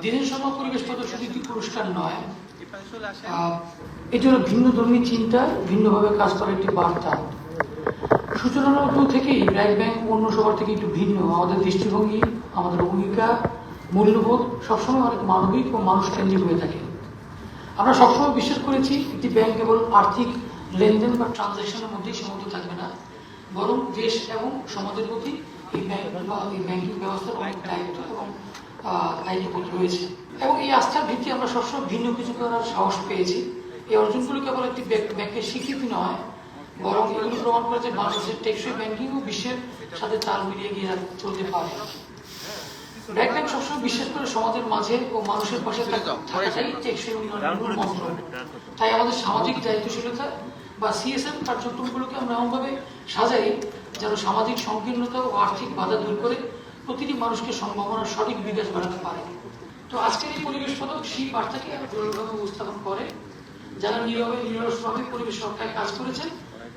দিনের সভা পরিবেশ প্রদর্শনী একটি পুরস্কার নয়? এটি হলো ভিন্ন ধর্মী চিন্তা ভিন্নভাবে কাজ করার একটি বার্তা। সূচনার থেকেই ব্র্যাক ব্যাংক অন্য সবার থেকে একটু ভিন্ন। আমাদের দৃষ্টিভঙ্গি আমাদের ভূমিকা মূল্যবোধ সবসময় অনেক মানবিক ও মানুষ কেন্দ্রিক হয়ে থাকে। আমরা সবসময় বিশ্বাস করেছি একটি ব্যাংক কেবল আর্থিক লেনদেন বা ট্রানজ্যাকশনের মধ্যেই সীমাবদ্ধ থাকবে না। বরং দেশ এবং সমাজের প্রতি এই ব্যাংক বা এই ব্যাংকিং ব্যবস্থার অনেক দায়িত্ব এবং দায়িত্ববোধ রয়েছে। এবং এই আস্থার ভিত্তি আমরা সবসময় ভিন্ন কিছু করার সাহস পেয়েছি। এই অর্জনগুলো কেবল একটি ব্যাংক- ব্যাংকের স্বীকৃতি নয়, বরং এগুলো প্রমাণ করে যে বাংলাদেশের টেকসই ব্যাংকিং ও বিশ্বের সাথে তাল মিলিয়ে গিয়ে চলতে পারে। ব্যাংক সবসময় বিশ্বাস করে সমাজের মাঝে ও মানুষের পাশে থাকাটাই টেকসই উন্নয়নের মন্ত্র। তাই আমাদের সামাজিক দায়িত্বশীলতা বা সিএসএম কার্যক্রমগুলোকে আমরা এমনভাবে সাজাই যেন সামাজিক সংকীর্ণতা ও আর্থিক বাধা দূর করে প্রতিটি মানুষকে সম্ভাবনার সঠিক বিকাশ বাড়াতে পারে। তো আজকের এই পরিবেশ পদক সেই বার্তাকে জরুরিভাবে উপস্থাপন করে, যারা নীরবে, নিরসভাবে পরিবেশ রক্ষায় কাজ করেছেন,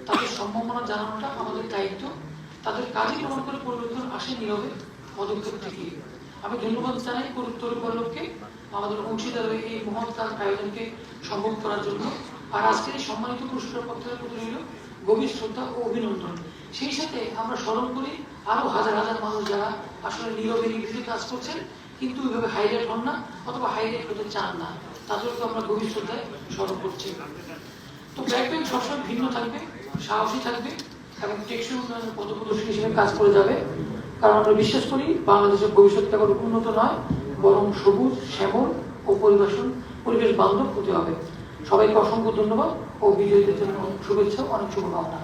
তাদের সম্ভাবনা জানানোটা আমাদের দায়িত্ব। তাদের কাজে প্রমাণ করে পরিবর্তন আসে নীরবে, পদক্ষেপ থেকে। আমি ধন্যবাদ জানাই গুরুত্তর পল্লবকে আমাদের অংশীদার এই মহৎ কাজ আয়োজনকে সম্ভব করার জন্য। আর আজকের এই সম্মানিত পুরস্কার পত্রের প্রতি রইল গভীর শ্রদ্ধা ও অভিনন্দন। সেই সাথে আমরা স্মরণ করি আরও হাজার হাজার মানুষ যারা আসলে নীরবে নিভৃতে কাজ করছেন, কিন্তু ওইভাবে হাইলাইট হন না অথবা হাইলাইট হতে চান না। তাদেরকে আমরা গভীর শ্রদ্ধায় স্মরণ করছি। তো ব্র্যাক ব্যাংক সবসময় ভিন্ন থাকবে, সাহসী থাকবে এবং টেকসই উন্নয়নের পথপ্রদর্শী হিসেবে কাজ করে যাবে। কারণ আমরা বিশ্বাস করি বাংলাদেশের ভবিষ্যৎ কেবল উন্নত নয়, বরং সবুজ, শ্যামল ও পরিবেশন পরিবেশ বান্ধব হতে হবে। সবাইকে অসংখ্য ধন্যবাদ ও বিজয়ীদের জন্য শুভেচ্ছা অনেক শুভকামনা।